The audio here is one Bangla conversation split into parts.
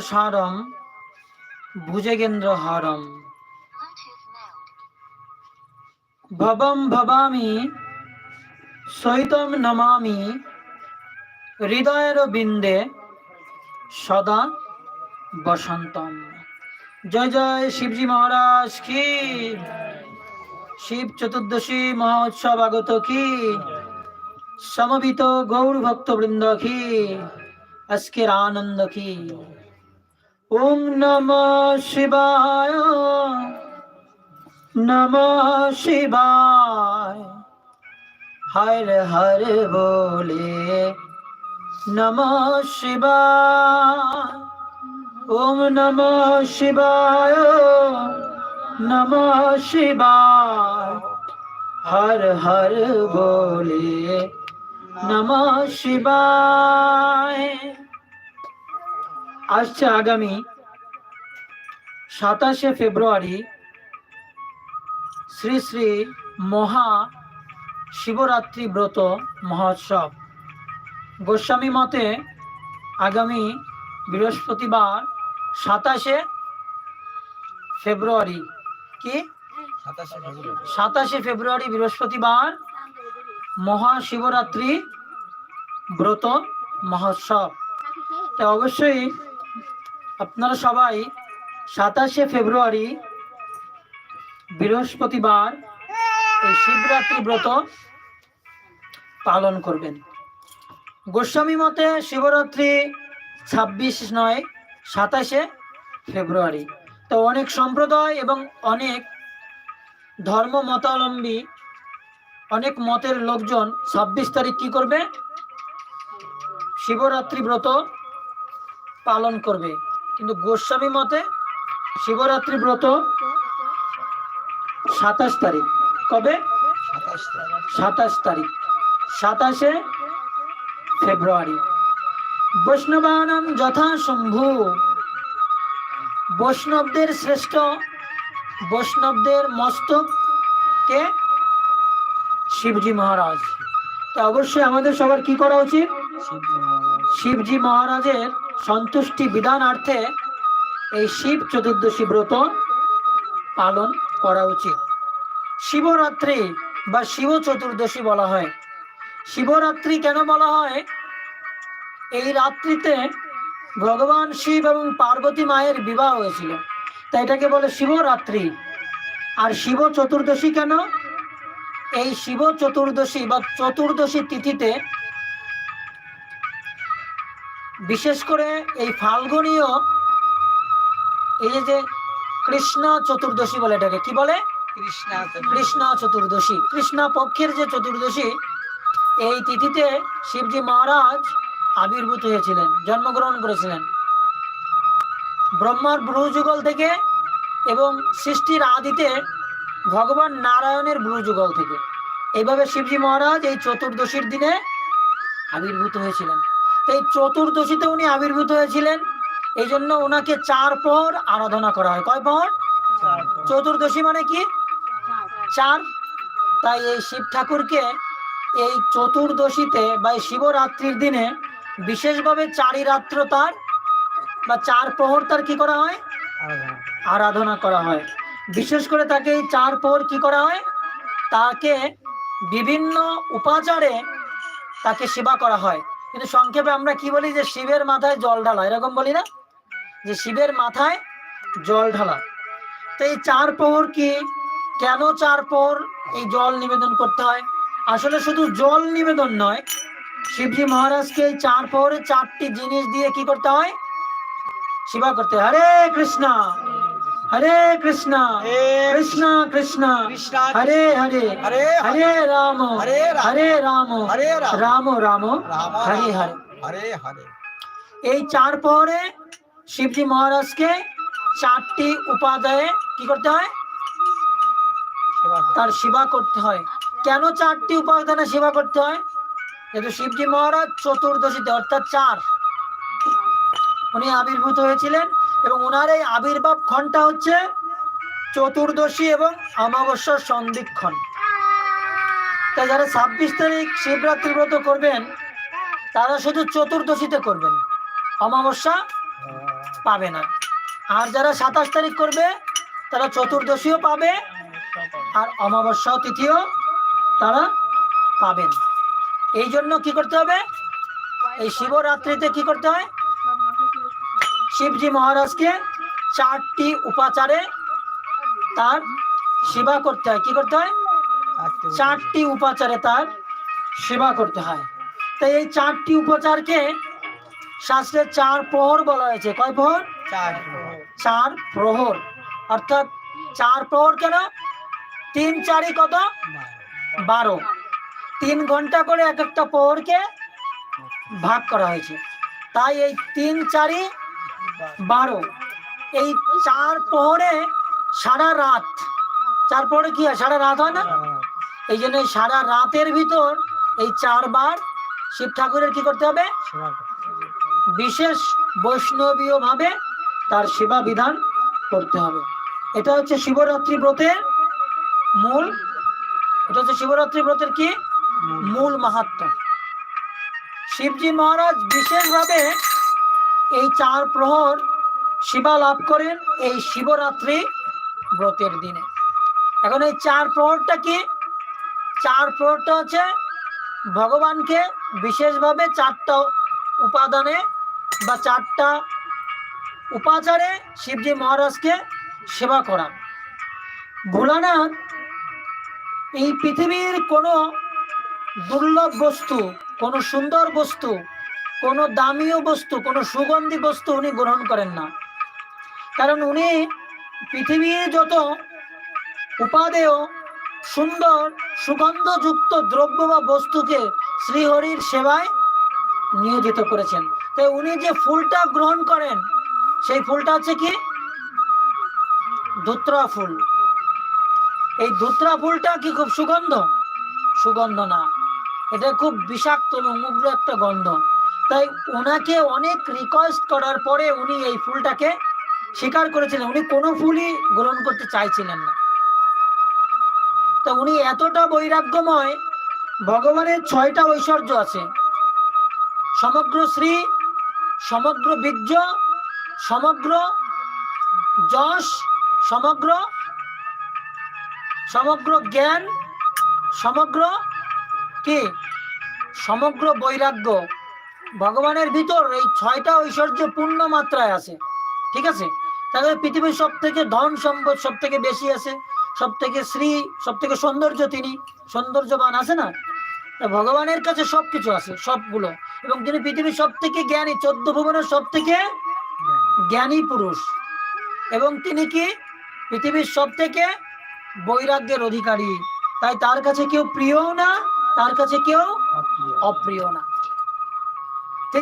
সারম ভুজগেন্দ্র হারম। ভবম ভবামি সৈতম নমামি হৃদয়ের বিন্দে সদা বসন্তম। জয় জয় শিবজি মহারাজ কি? শিব চতুর্দশী মহোৎসব আগত কি? সমবিত গৌর ভক্তবৃন্দ কি? আজকের আনন্দ কি? ওম নম শিবায়। নম শিবায়। হর হর বলে। নম শিবায়। ওম নম শিবায়। নম শিবায়। হর হর বলে। নম শিবায়। আসছে আগামী সাতাশে ফেব্রুয়ারি শ্রী শ্রী মহা শিবরাত্রি ব্রত মহোৎসব। গোস্বামী মতে আগামী বৃহস্পতিবার সাতাশে ফেব্রুয়ারি কি? সাতাশে ফেব্রুয়ারি। বৃহস্পতিবার মহাশিবরাত্রি ব্রত মহোৎসব। তা অবশ্যই আপনারা সবাই সাতাশে ফেব্রুয়ারি বৃহস্পতিবার এই শিবরাত্রি ব্রত পালন করবেন। গোস্বামী মতে শিবরাত্রি ছাব্বিশ নয়, সাতাশে ফেব্রুয়ারি। তো অনেক সম্প্রদায় এবং অনেক ধর্ম মতাবলম্বী, অনেক মতের লোকজন ছাব্বিশ তারিখ কি করবে? শিবরাত্রি ব্রত পালন করবে। কিন্তু গোস্বামী মতে শিবরাত্রি ব্রত সাতাশ তারিখ। কবে? সাতাশ তারিখ। সাতাশে ফেব্রুয়ারি। বৈষ্ণবানাম যথা শম্ভু। বৈষ্ণবদের শ্রেষ্ঠ বৈষ্ণবদের মস্তক কে? শিবজি মহারাজ। তো অবশ্যই আমাদের সবার কি করা উচিত? শিবজি মহারাজের সন্তুষ্টি বিধানার্থে এই শিব চতুর্দশী ব্রত পালন করা উচিত। শিবরাত্রি বা শিব চতুর্দশী বলা হয়। শিবরাত্রি কেন বলা হয়? এই রাত্রিতে ভগবান শিব এবং পার্বতী মায়ের বিবাহ হয়েছিল। তাই এটাকে বলে শিবরাত্রি। আর শিব চতুর্দশী কেন? এই শিব চতুর্দশী বা চতুর্দশী তিথিতে বিশেষ করে এই ফাল্গুনীয় এই যে কৃষ্ণ চতুর্দশী বলে এটাকে কি বলে? কৃষ্ণ চতুর্দশী। কৃষ্ণ পক্ষের যে চতুর্দশী এই তিথিতে শিবজি মহারাজ আবির্ভূত হয়েছিলেন জন্মগ্রহণ করেছিলেন। ব্রহ্মার ব্রহযুগল থেকে এবং সৃষ্টির আদিতে ভগবান নারায়ণের ব্রহযুগল থেকে। এইভাবে শিবজি মহারাজ এই চতুর্দশীর দিনে আবির্ভূত হয়েছিলেন। এই চতুর্দশীতে উনি আবির্ভূত হয়েছিলেন। এই জন্য ওনাকে চার পর আরাধনা করা হয়। কয় পর? চতুর্দশী মানে কি? চার। তাই এই শিব ঠাকুরকে এই চতুর্দশীতে বা এই শিবরাত্রির দিনে বিশেষভাবে চারি রাত্র তার বা চার প্রহর তার কি করা হয়? আরাধনা করা হয়। বিশেষ করে তাকে এই চার প্রহর কি করা হয়? তাকে বিভিন্ন উপাচারে তাকে সেবা করা হয়। কিন্তু সংক্ষেপে আমরা কি বলি যে শিবের মাথায় জল ঢালা? এরকম বলি না? যে শিবের মাথায় জল ঢালা। তো এই চার প্রহর কি? কেন চার প্রহর এই জল নিবেদন করতে হয়? আসলে শুধু জল নিবেদন নয়, শিবজি মহারাজকে এই চার প্রহরে চারটি জিনিস দিয়ে কি করতে হয়? সেবা করতে হরে কৃষ্ণ! হরে কৃষ্ণ কৃষ্ণ কৃষ্ণ। হরে হরে হরে হরে রাম হরে রাম, হরে রাম। হরে রাম, রাম রাম। রাম হরে হরে হরে। হরে। এই চার পরে শিবজি মহারাজকে চারটি উপাদায়ে কি করতে হয়? তার সেবা করতে হয়। কেন চারটি উপাদানে সেবা করতে হয়? যেহেতু শিবজি মহারাজ চতুর্দশীতে অর্থাৎ চার। উনি আবির্ভূত হয়েছিলেন। এবং ওনার এই আবির্ভাব ক্ষণটা হচ্ছে চতুর্দশী এবং অমাবস্যার সন্ধিক্ষণ তাই যারা ছাব্বিশ তারিখ শিবরাত্রি ব্রত করবেন, তারা শুধু চতুর্দশীতে করবেন। অমাবস্যা পাবে না। আর যারা সাতাশ তারিখ করবে, তারা চতুর্দশীও পাবে আর অমাবস্যা তিথিও তারা পাবেন। এই জন্য কি করতে হবে? এই শিবরাত্রিতে কি করতে হয়? শিবজি মহারাজকে চারটি উপাচারে তার সেবা করতে হয়। কি করতে হয়? চারটি উপাচারে তার সেবা করতে হয়। তাই এই চারটি উপাচারকে শাস্ত্রে চার প্রহর বলা হয়েছে। কয় প্রহর? চার প্রহর। অর্থাৎ চার প্রহর কেন? তিন চারি কত? বারো। তিন ঘণ্টা করে এক একটা প্রহরকে ভাগ করা হয়েছে। তাই এই তিন চারি বারো। এই চার প্রহরে সারা রাত চার প্রহরে কি হয়? সারা রাত হয় না? এই জন্য সারা রাতের ভিতর এই চারবার শিব ঠাকুরের কি করতে হবে? বিশেষ বৈষ্ণবীয় ভাবে তার সেবা বিধান করতে হবে। এটা হচ্ছে শিবরাত্রি ব্রতের মূল এটা হচ্ছে শিবরাত্রি ব্রতের কি? মূল মাহাত্ম। শিবজি মহারাজ বিশেষভাবে এই চার প্রহর শিবা লাভ করেন এই শিবরাত্রি ব্রতের দিনে। এখন এই চার প্রহরটা কি? চার প্রহরটা হচ্ছে ভগবানকে বিশেষভাবে চারটা উপাদানে বা চারটা উপাচারে শিবজি মহারাজকে সেবা করা ভোলানাথ এই পৃথিবীর কোনো দুর্লভ বস্তু, কোনো সুন্দর বস্তু কোনো দামিও বস্তু, কোনো সুগন্ধি বস্তু উনি গ্রহণ করেন না। কারণ উনি পৃথিবীর যত উপাদেয়, সুন্দর, সুগন্ধযুক্ত দ্রব্য বা বস্তুকে শ্রীহরির সেবায় নিয়োজিত করেছেন। তাই উনি যে ফুলটা গ্রহণ করেন, সেই ফুলটা হচ্ছে কি? ধুত্রা ফুল। এই ধুত্রা ফুলটা কি খুব সুগন্ধ? সুগন্ধ না। এটা খুব বিষাক্ত এবং উগ্র একটা গন্ধ। তাই ওনাকে অনেক রিকোয়েস্ট করার পরে উনি এই ফুলটাকে স্বীকার করেছিলেন। উনি কোনো ফুলই গ্রহণ করতে চাইছিলেন না। তা উনি এতটা বৈরাগ্যময়, ভগবানের ছয়টা ঐশ্বর্য আছে। সমগ্র শ্রী, সমগ্র বীর্য, সমগ্র যশ, সমগ্র সমগ্র জ্ঞান, সমগ্র কি? সমগ্র বৈরাগ্য। ভগবানের ভিতর এই ছয়টা ঐশ্বর্য পূর্ণ মাত্রায় আছে ঠিক আছে? তাহলে পৃথিবীর সব থেকে ধন সম্পদ সব থেকে বেশি আছে সব থেকে শ্রী সব থেকে সৌন্দর্য তিনি সৌন্দর্যবান আছে না? ভগবানের কাছে সবকিছু আছে সবগুলো। এবং তিনি পৃথিবীর সব থেকে জ্ঞানী চোদ্দ ভুবনের সব থেকে জ্ঞানী পুরুষ। এবং তিনি কি? পৃথিবীর সব থেকে বৈরাগ্যের অধিকারী। তাই তার কাছে কেউ প্রিয় না তার কাছে কেউ অপ্রিয় না।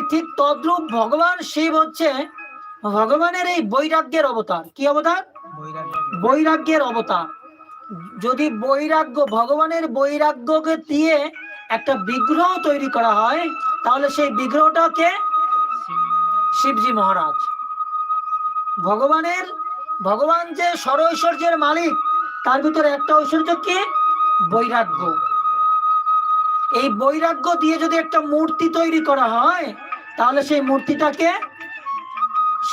ঠিক তদ্রূপ ভগবান শিব হচ্ছে ভগবানের এই বৈরাগ্যের অবতার। কি অবতার? বৈরাগ্যের। অবতার। যদি বৈরাগ্য ভগবানের বৈরাগ্যকে দিয়ে একটা বিগ্রহ তৈরি করা হয় তাহলে সেই বিগ্রহটাকে শিবজি মহারাজ। ভগবানের ভগবান যে সরৈশ্বর্যের মালিক তার ভিতরে একটা ঐশ্বর্য কি? বৈরাগ্য। এই বৈরাগ্য দিয়ে যদি একটা মূর্তি তৈরি করা হয় তাহলে সেই মূর্তিটাকে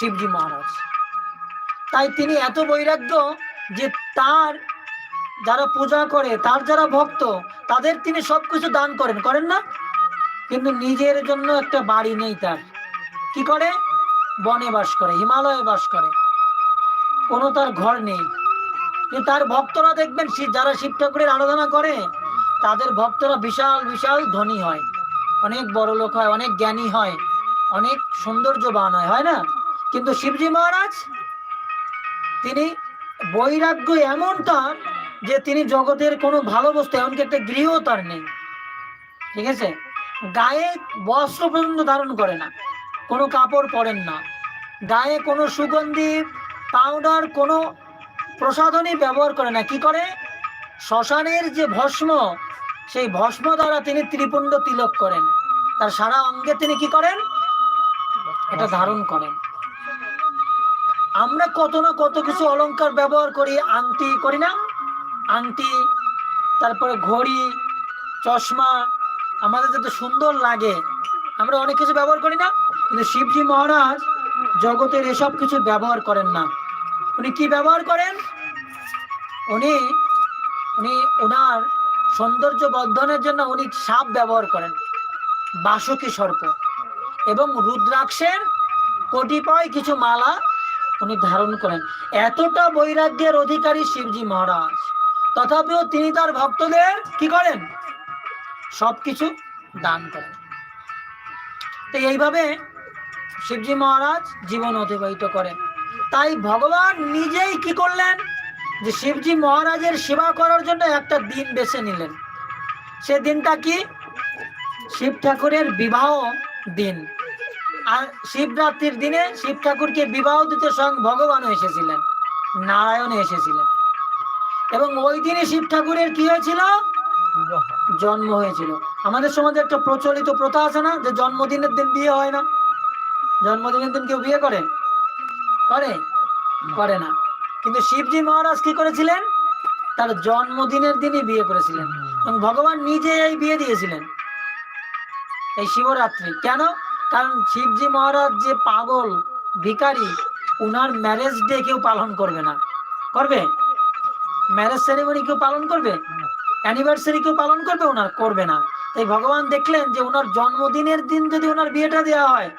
শিবজি মহারাজ। তাই তিনি এত বৈরাগ্য যে তার যারা পূজা করে, তার যারা ভক্ত, তাদের তিনি সবকিছু দান করেন। করেন না? কিন্তু নিজের জন্য একটা বাড়ি নেই তার। কি করে? বনে বাস করে, হিমালয়ে বাস করে। কোনো তার ঘর নেই। কিন্তু তার ভক্তরা দেখবেন যারা শিব ঠাকুরের আরাধনা করে, তাদের ভক্তরা বিশাল বিশাল ধনী হয়। অনেক বড় লোক হয়, অনেক জ্ঞানী হয়। অনেক সৌন্দর্যবান হয় হয় না? কিন্তু শিবজি মহারাজ, তিনি বৈরাগ্য এমন তার যে তিনি জগতের কোনো ভালো বস্তু, এমনকি একটা গৃহ তার নেই। ঠিক আছে? গায়ে বস্ত্র পর্যন্ত ধারণ করে না। কোনো কাপড় পরেন না। গায়ে কোনো সুগন্ধি পাউডার কোনো প্রসাধনী ব্যবহার করে না। কি করে? শ্মশানের যে ভস্ম, সেই ভস্ম দ্বারা তিনি ত্রিপুণ্ড তিলক করেন। তার সারা অঙ্গে তিনি কি করেন? এটা ধারণ করেন। আমরা কত না কত কিছু অলংকার ব্যবহার করি, আংটি করি না? আংটি, তারপরে ঘড়ি, চশমা, আমাদের যাতে সুন্দর লাগে, আমরা অনেক কিছু ব্যবহার করি না? কিন্তু শিবজি মহারাজ জগতের এসব কিছু ব্যবহার করেন না। উনি কি ব্যবহার করেন? উনি উনি ওনার সৌন্দর্য বর্ধনের জন্য উনি সাপ ব্যবহার করেন। বাসকি সর্প। এবং রুদ্রাক্ষের কটিপয় কিছু মালা উনি ধারণ করেন। এতটা বৈরাগ্যের অধিকারী শিবজি মহারাজ। তথাপিও তিনি তার ভক্তদের কি করেন? সবকিছু দান করেন। তো এইভাবে শিবজি মহারাজ জীবন অতিবাহিত করেন। তাই ভগবান নিজেই কি করলেন? যে শিবজি মহারাজের সেবা করার জন্য একটা দিন বেছে নিলেন। সে দিনটা কি? শিব ঠাকুরের বিবাহ দিন। আর শিবরাত্রির দিনে শিব ঠাকুরকে বিবাহ দিতে স্বয়ং ভগবানও এসেছিলেন নারায়ণ এসেছিলেন। এবং ওই দিনে শিব ঠাকুরের কি হয়েছিল? জন্ম হয়েছিল। আমাদের সমাজে একটা প্রচলিত প্রথা আছে না, যে জন্মদিনের দিন বিয়ে হয় না। জন্মদিনের দিন কেউ বিয়ে করে? করে? করে না। কিন্তু শিবজি মহারাজ কি করেছিলেন? তার জন্মদিনের দিনই বিয়ে করেছিলেন। এবং ভগবান নিজে এই বিয়ে দিয়েছিলেন। এই শিবরাত্রি। কেন? কারণ শিবজি মহারাজ যে পাগল, ভিখারি, উনার ম্যারেজ ডে কেউ পালন করবে না। করবে? ম্যারেজ সেরেমনি কেউ পালন করবে? অ্যানিভার্সারি কেউ পালন করবে ওনার করবে না। তাই ভগবান দেখলেন যে ওনার জন্মদিনের দিন যদি ওনার বিয়েটা দেওয়া হয়,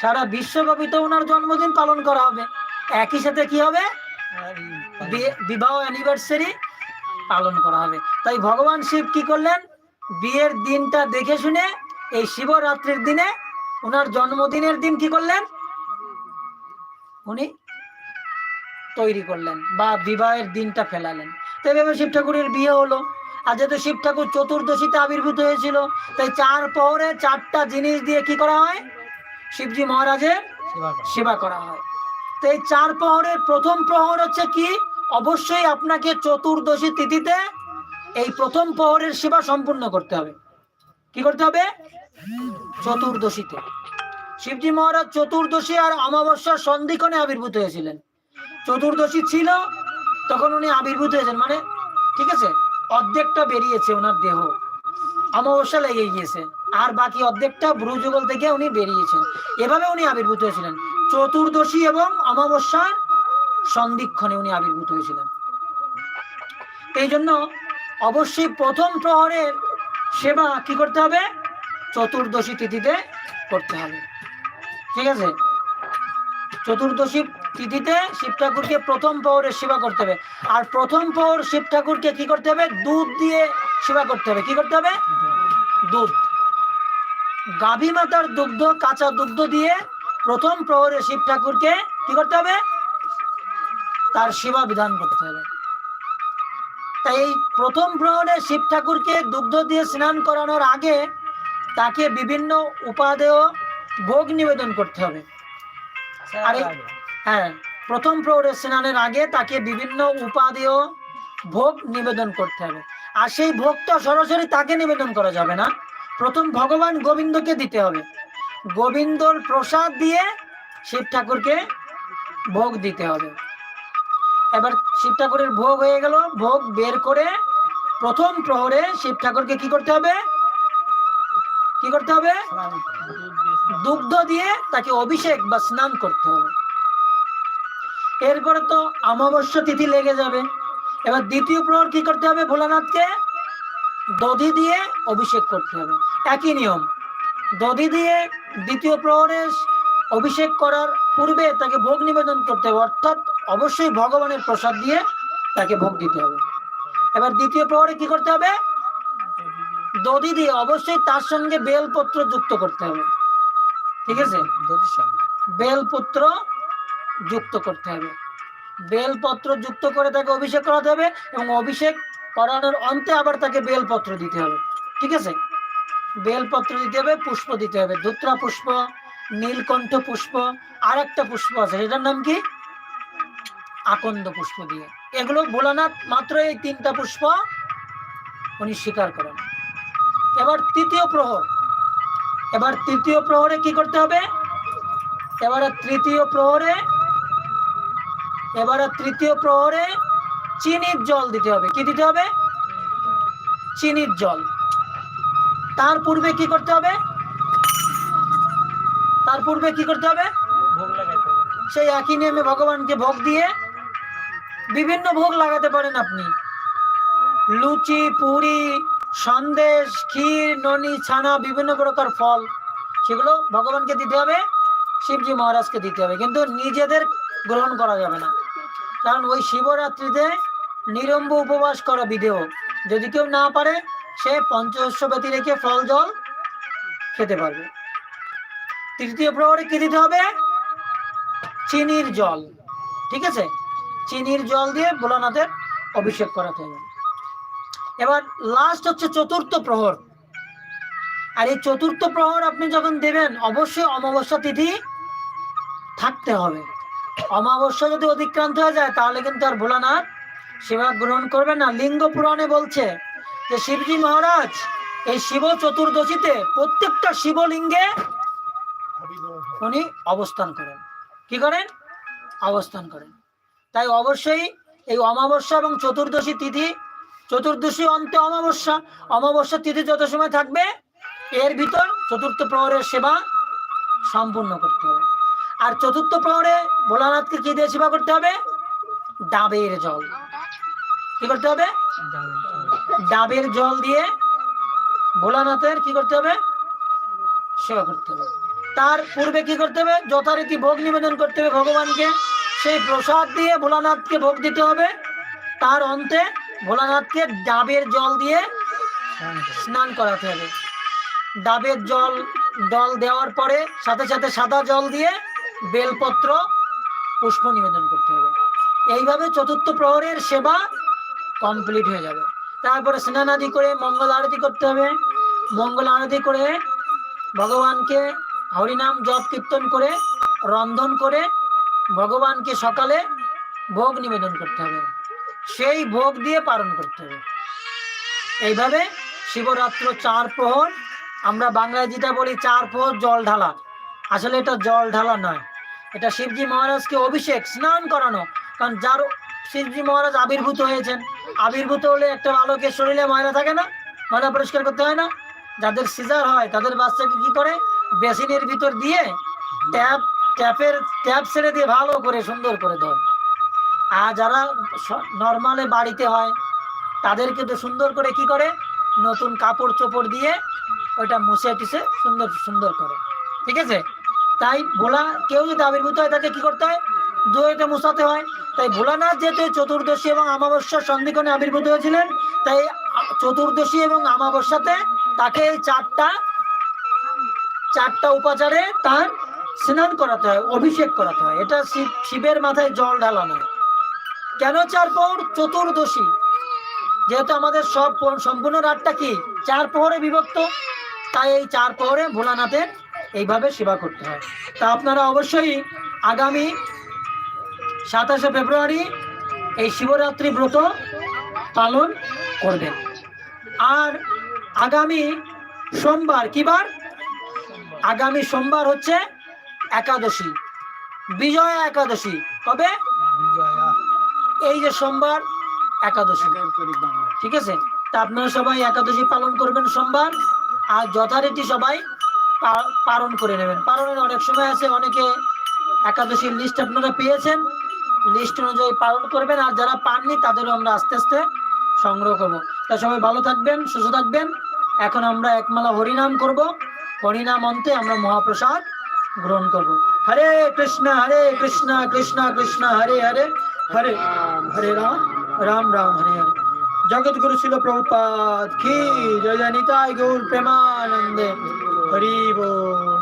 সারা বিশ্বব্যাপী তো ওনার জন্মদিন পালন করা হবে। একই সাথে কি হবে? বিবাহ অ্যানিভার্সারি পালন করা হবে। তাই ভগবান শিব কি করলেন? বিয়ের দিনটা দেখে শুনে এই শিবরাত্রির দিনে ওনার জন্মদিনের দিন কি করলেন? উনি তৈরি করলেন বা বিবাহের দিনটা ফেলালেন। তো এভাবে শিব ঠাকুরের বিয়ে হলো। আর যেহেতু শিব ঠাকুর চতুর্দশীতে আবির্ভূত হয়েছিল, তাই চার পহরে চারটা জিনিস দিয়ে কি করা হয়? শিবজি মহারাজের সেবা করা। সেবা করা হয়। তো এই চার প্রহরের প্রথম প্রহর হচ্ছে কি? অবশ্যই আপনাকে চতুর্দশী তিথিতে এই প্রথম প্রহরের সেবা সম্পূর্ণ করতে হবে। কি করতে হবে? চতুর্দশীতে। শিবজি মহারাজ চতুর্দশী আর অমাবস্যার সন্ধিক্ষণে আবির্ভূত হয়েছিলেন। চতুর্দশী ছিল, তখন উনি আবির্ভূত হয়েছেন। মানে ঠিক আছে? অর্ধেকটা বেরিয়েছে ওনার দেহ। অমাবস্যা লেগে গিয়েছে। আর বাকি অর্ধেকটা ব্রুযুগল থেকে উনি বেরিয়েছেন। এভাবে উনি আবির্ভূত হয়েছিলেন। চতুর্দশী এবং অমাবস্যার সন্ধিক্ষণে উনি আবির্ভূত হয়েছিলেন। এই জন্য অবশ্যই প্রথম প্রহরের সেবা কি করতে হবে? চতুর্দশী তিথিতে করতে হবে। ঠিক আছে? চতুর্দশী তিথিতে শিব ঠাকুরকে প্রথম প্রহরের সেবা করতে হবে। আর প্রথম প্রহর শিব ঠাকুরকে কি করতে হবে? দুধ দিয়ে সেবা করতে হবে। কি করতে হবে? দুধ। গাভী মাতার দুগ্ধ, কাঁচা দুগ্ধ দিয়ে প্রথম প্রহরে শিব ঠাকুরকে কি করতে হবে? তার সেবা বিধান করতে হবে। তাই এই প্রথম প্রহরে শিব ঠাকুরকে দুগ্ধ দিয়ে স্নান করানোর আগে তাকে বিভিন্ন উপাদেয় ভোগ নিবেদন করতে হবে। আরে হ্যাঁ প্রথম প্রহরে স্নানের আগে তাকে বিভিন্ন উপাদেয় ভোগ নিবেদন করতে হবে। আর সেই ভোগটা সরাসরি তাকে নিবেদন করা যাবে না। প্রথম ভগবান গোবিন্দকে দিতে হবে। গোবিন্দর প্রসাদ দিয়ে শিব ঠাকুরকে ভোগ দিতে হবে। এবার শিব ঠাকুরের ভোগ হয়ে গেল। ভোগ বের করে প্রথম প্রহরে শিব ঠাকুরকে কি করতে হবে? কি করতে হবে? দুগ্ধ দিয়ে তাকে অভিষেক বা স্নান করতে হবে। এরপরে তো অমাবস্যা তিথি লেগে যাবে। এবার দ্বিতীয় প্রহর কি করতে হবে ভোলানাথকে? দধি দিয়ে অভিষেক করতে হবে। একই নিয়ম। দধি দিয়ে দ্বিতীয় প্রহরে অভিষেক করার পূর্বে তাকে ভোগ নিবেদন করতে হবে। অর্থাৎ অবশ্যই ভগবানের প্রসাদ দিয়ে তাকে ভোগ দিতে হবে। এবার দ্বিতীয় প্রহরে কি করতে হবে? দধি দিয়ে অবশ্যই তার সঙ্গে বেলপত্র যুক্ত করতে হবে। ঠিক আছে? দধির সঙ্গে। বেলপত্র যুক্ত করতে হবে। বেলপত্র যুক্ত করে তাকে অভিষেক করাতে হবে এবং অভিষেক করানোর অন্তে আবার তাকে বেলপত্র দিতে হবে। ঠিক আছে? বেলপত্র দিতে হবে পুষ্প দিতে হবে। ধুত্রা পুষ্প নীলকণ্ঠ পুষ্প আর একটা পুষ্প আছে সেটার নাম কি? আকন্দ পুষ্প দিয়ে। এগুলো ভোলানাথ মাত্র এই তিনটা পুষ্প উনি স্বীকার করেন। এবার তৃতীয় প্রহর। এবার তৃতীয় প্রহরে কি করতে হবে? এবার তৃতীয় প্রহরে এবার তৃতীয় প্রহরে চিনির জল দিতে হবে। কি দিতে হবে? চিনির জল। তার পূর্বে কি করতে হবে? তার পূর্বে কি করতে হবে? সেই একই নিয়মে ভগবানকে ভোগ দিয়ে বিভিন্ন ভোগ লাগাতে পারেন আপনি। লুচি পুরি সন্দেশ, ক্ষীর, ননি, ছানা, বিভিন্ন প্রকার ফল, সেগুলো ভগবানকে দিতে হবে, শিবজি মহারাজকে দিতে হবে, কিন্তু নিজেদের গ্রহণ করা যাবে না। কারণ ওই শিবরাত্রিতে নিরম্ব উপবাস করা বিধেয় যদি কেউ না পারে, সে পঞ্চশস্য রেখে ফল, জল খেতে পারবে। তৃতীয় প্রহরে কি দিতে হবে? চিনির জল। ঠিক আছে? চিনির জল দিয়ে ভোলানাথের অভিষেক করাতে হবে। এবার লাস্ট হচ্ছে চতুর্থ প্রহর। আর এই চতুর্থ প্রহর আপনি যখন দেবেন, অবশ্যই অমাবস্যা তিথি থাকতে হবে। অমাবস্যা যদি অতিক্রান্ত হয়ে যায়, তাহলে কিন্তু আর ভোলানাথ সেবা গ্রহণ করবে না। লিঙ্গ পুরাণে বলছে যে শিবজি মহারাজ, এই শিব চতুর্দশীতে প্রত্যেকটা শিবলিঙ্গে উনি অবস্থান করেন। কি করেন? অবস্থান করেন। তাই অবশ্যই এই অমাবস্যা এবং চতুর্দশী তিথি চতুর্দশী অন্তে অমাবস্যা। অমাবস্যা তিথি যত সময় থাকবে, এর ভিতর চতুর্থ প্রহরের সেবা সম্পূর্ণ করতে হবে। আর চতুর্থ প্রহরে ভোলানাথকে কি দিয়ে সেবা করতে হবে? ডাবের জল। কি করতে হবে? ডাবের জল দিয়ে ভোলানাথের কি করতে হবে? সেবা করতে হবে। তার পূর্বে কি করতে হবে? যথারীতি ভোগ নিবেদন করতে হবে ভগবানকে। সেই প্রসাদ দিয়ে ভোলানাথকে ভোগ দিতে হবে। তার অন্তে ভোলানাথকে ডাবের জল দিয়ে স্নান করাতে হবে। ডাবের জল জল দেওয়ার পরে সাথে সাথে সাদা জল দিয়ে বেলপত্র পুষ্প নিবেদন করতে হবে। এইভাবে চতুর্থ প্রহরের সেবা কমপ্লিট হয়ে যাবে। তারপরে স্নান আদি করে মঙ্গল আরতি করতে হবে। মঙ্গল আরতি করে ভগবানকে হরিনাম জপ কীর্তন করে রন্ধন করে ভগবানকে সকালে ভোগ নিবেদন করতে হবে। সেই ভোগ দিয়ে পালন করতে হবে। এইভাবে শিবরাত্র চার প্রহর, আমরা বাংলায় যেটা বলি চার প্রহর জল ঢালা। আসলে এটা জল ঢালা নয়, এটা শিবজি মহারাজকে অভিষেক, স্নান করানো। কারণ যার, শিবজি মহারাজ আবির্ভূত হয়েছেন, আবির্ভূত হলে একটা বালকের শরীরে ময়লা থাকে না, ময়লা পরিষ্কার করতে হয় না। যাদের সিজার হয়, তাদের বাচ্চাকে কি করে? বেসিনের ভিতর দিয়ে ট্যাপ, ট্যাপের, ট্যাপ ছেড়ে দিয়ে ভালো করে সুন্দর করে দেয় আর যারা নর্মালে বাড়িতে হয়, তাদেরকে তো সুন্দর করে কি করে? নতুন কাপড় চোপড় দিয়ে ওইটা মুছে টুছে সুন্দর সুন্দর করে। ঠিক আছে? তাই ভোলা, কেউ যদি আবির্ভূত হয়, তাকে কি করতে হয়? দুইটা মুছাতে হয়। তাই ভোলানাথ যেহেতু চতুর্দশী এবং আমাবস্যার সন্ধিক্ষণে আবির্ভূত হয়েছিলেন, তাই চতুর্দশী এবং আমাবস্যাতে তাকে এই চারটা চারটা উপাচারে তার স্নান করাতে হয়, অভিষেক করাতে হয়। এটা শিব, শিবের মাথায় জল ঢালা নয় কেন চার প্রহর? চতুর্দশী। যেহেতু আমাদের সব সম্পূর্ণ রাতটা কি? চার প্রহরে বিভক্ত। তাই এই চার প্রহরে ভোলানাথের এইভাবে সেবা করতে হয়। তা আপনারা অবশ্যই আগামী সাতাশে ফেব্রুয়ারি এই শিবরাত্রি ব্রত পালন করবেন। আর আগামী সোমবার কি বার? আগামী সোমবার হচ্ছে একাদশী। বিজয়া একাদশী। কবে? এই যে সোমবার, একাদশী। ঠিক আছে? তা আপনারা সবাই একাদশী পালন করবেন সোমবার, আর যথারীতি সবাই পালন করে নেবেন। পালনের অনেক সময় আছে, অনেকে একাদশীর লিস্ট আপনারা পেয়েছেন লিস্ট অনুযায়ী পালন করবেন, আর যারা পাননি তাদেরও আমরা আস্তে আস্তে সংগ্রহ করব। তা সবাই ভালো থাকবেন, সুস্থ থাকবেন। এখন আমরা একমালা হরিনাম করব। হরিনাম অন্তে আমরা মহাপ্রসাদ গ্রহণ করব। হরে কৃষ্ণ হরে কৃষ্ণ কৃষ্ণ কৃষ্ণ, হরে হরে। হরে হরে রাম রাম রাম হরে হরে জগৎ গুরু শিল প্রভুপাদ কি জয় জয় নিতাই গৌর প্রেমানন্দে হরি বল